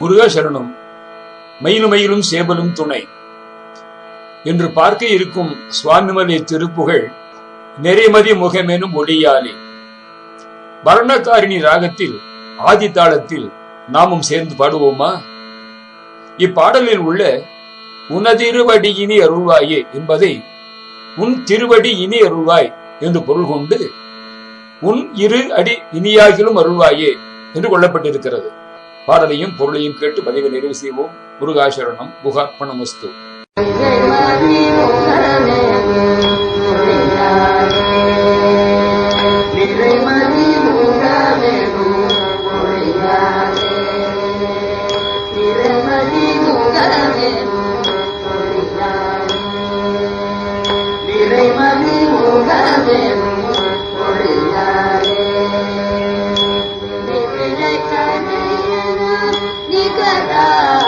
முருக சரணம் மயிலும் மயிலும் சேவலும் துணை. என்று பார்க்க இருக்கும் சுவாமிமலை திருப்புகழ் நெறிமதி முகமெனும் ஒளியாலே. வர்ணகாரிணி ராகத்தில் ஆதி தாளத்தில் நாமும் சேர்ந்து பாடுவோமா? இப்பாடலில் உள்ள உனதிருவடி இனி அருள்வாயே என்பதை உன் திருவடி இனி அருள்வாய் என்று பொருள் கொண்டு உன் இரு அடி இனியாகிலும் அருள்வாயே என்று கொள்ளப்பட்டிருக்கிறது. பாடலையும் பொருளையும் கேட்டு பதிவை நிறைவு செய்வோம். முருகாசரணம் குகார்ப்பணமஸ்து Allah.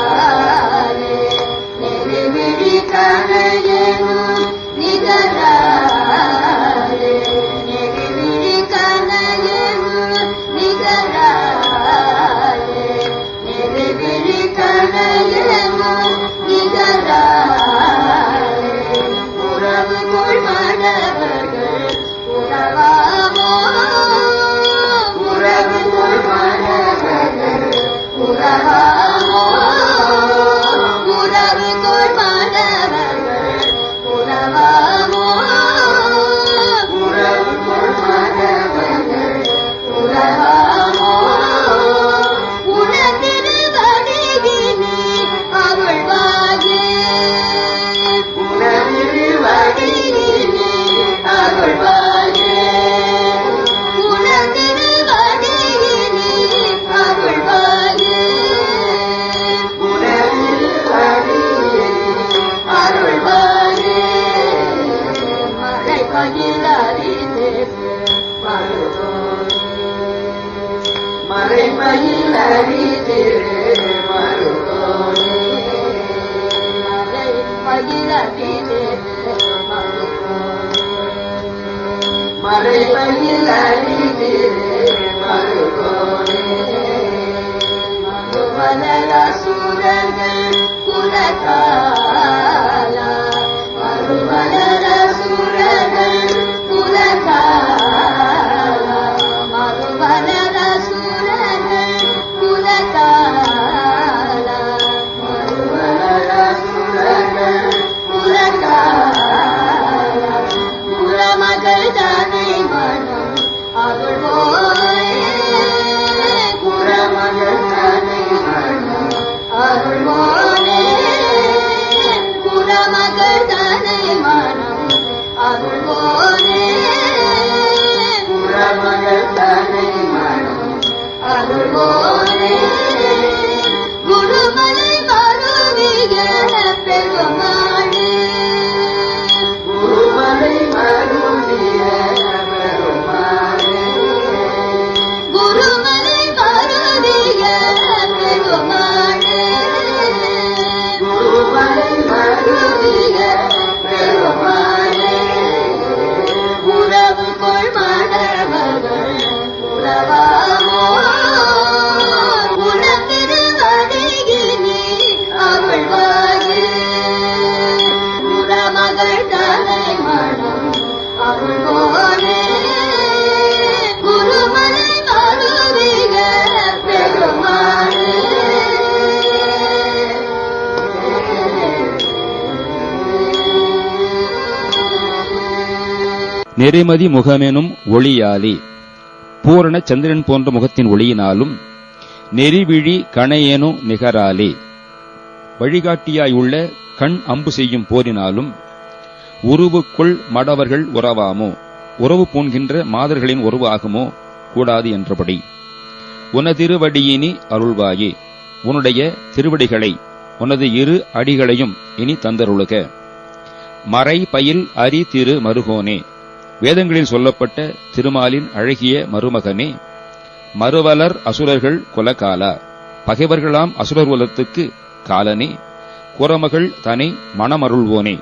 மறைமையில் அறிதிரு மருகோனே மறைமையில் அறிதிரு மருகோனே மறுவலரசூரர்கள் குலகா পাগল நெறிமதி முகமெனும் ஒளியாலே. பூரண சந்திரன் போன்ற முகத்தின் ஒளியினாலும் நெறிவிழி கணையெனும் நிகராலே. வழிகாட்டியாயுள்ள கண் அம்பு செய்யும் போரினாலும் உருவுக்குள் மடவர்கள் உறவாமோ? உறவு பூண்கின்ற மாதர்களின் உறவு ஆகுமோ? கூடாது என்றபடி. உனதிருவடியினி அருள்வாயே. உன்னுடைய திருவடிகளை உனது இரு அடிகளையும் இனி தந்தருளுக. மறை பயில் அரி திரு மருகோனே. வேதங்களில் சொல்லப்பட்ட திருமாலின் அழகிய மருமகனே மறுவலர் அசுரர்கள் குலகாலா. பகைவர்களாம் அசுரர் உலத்துக்கு காலனே குரமகள் தனை மணமருள்வோனே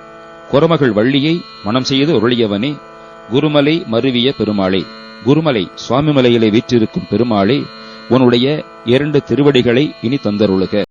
குரமகள் வள்ளியை மனம் செய்து உருளியவனே குருமலை மருவிய பெருமாளே. குருமலை சுவாமிமலையிலே வீற்றிருக்கும் பெருமாளே உன்னுடைய இரண்டு திருவடிகளை இனி தந்தருளுக.